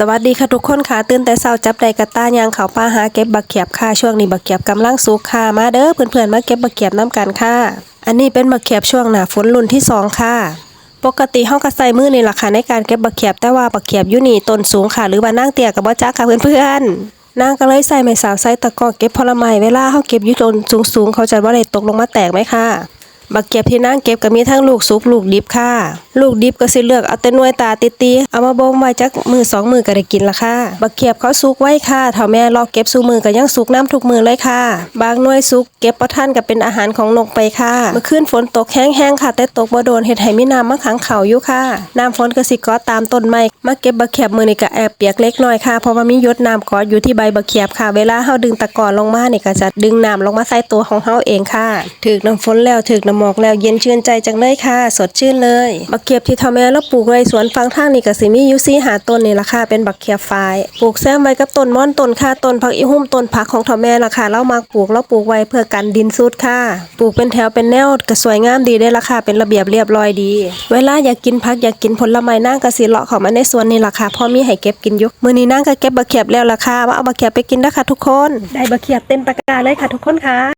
สวัสดีค่ะทุกคนค่ะตื่นแต่เช้าจับได้กระต้ายางเขาป้าหาเก็บบักเขียบค่ะช่วงนี้บักเขียบกำลังสุกค่ะมาเด้อเพื่อนๆมาเก็บบักเขียบน้ำกันค่ะ อันนี้เป็นบักเขียบช่วงหนาฝนรุ่นที่สองค่ะ ปกติเฮาก็ใส่มือนี่ล่ะค่ะในการเก็บบักเขียบแต่ว่าบักเขียบยู่นี่ต้นสูงค่ะ หรือว่านั่งเตี้ยกับบ่จักค่ะเพื่อนๆนางก็เลยใส่ไม้สาวใส่ตะกร้อเก็บผลไม้เวลาเฮาเก็บยู่ต้นสูงๆเขาจะบ่าอะได้ตกลงมาแตกไหมค่ะ บักเก็บที่นั่งเก็บก็มีทั้งลูกสุกลูกดิบค่ะ ลูกดิบก็สิเลือกเอาแต่หน่วยตาติตีๆเอามาบ่มไว้จักมือสองมือก็ได้กินละค่ะ บักเก็บเขาสุกไว้ค่ะเท่าแม่รอเก็บสู่มือก็ยังสุกน้ำทุกมือเลยค่ะ บางหน่วยสุกเก็บประท่านก็เป็นอาหารของนกไปค่ะ เมื่อคืนฝนตกแห้งๆค่ะ แต่ตกบ่โดนเฮ็ดให้มีน้ำมาขังเข่าอยู่ค่ะ น้ำฝนก็สิกาะตามต้นไม้มาเก็บบักเขียบมือนี่ก็แอบเปียกเล็กน้อยค่ะเพราะว่ามีหยดน้ำกาะอยู่ที่ใบบักเขียบค่ะ เวลาเฮาดึงตะกอนลงมาเนี่ยก็จะดึงน้ำลงมาใส่ตัวของเฮาเองค่ะถึกน้ำฝนแล้วถึกน้ำหมอกแล้วเย็นชื่นใจจังเลยค่ะ สดชื่นเลยบักเขียบที่ท่าแม่เราปลูกไว้สวนฟังทางนี่ก็สิมียูซี่หาต้นนี่ละค่ะเป็นบักเขียบฝายปลูกแซมไว้กับต้นม่อนต้นค่ะต้นผักอีหุ่มต้นผักของท่าแม่ล่ะค่ะเรามักปลูกเราปลูกไว้เพื่อกันดินซุดค่ะปลูกเป็นแถวเป็นแนวก็สวยงามดีได้อละค่ะเป็นระเบียบเรียบร้อยดี เวลาอยากกินผักอยากกินผลไม้นางก็สิเลาะเข้ามาในสวนนี่ล่ะค่ะพอมีให้เก็บกินยุกมือนี้นางก็เก็บบักเขียบแล้วล่ะค่ะว่าเอาบักเขียบไปกินนะคะทุกคน ได้บักเขียบเต็มตะกร้าเลยค่ะทุกคนค่ะ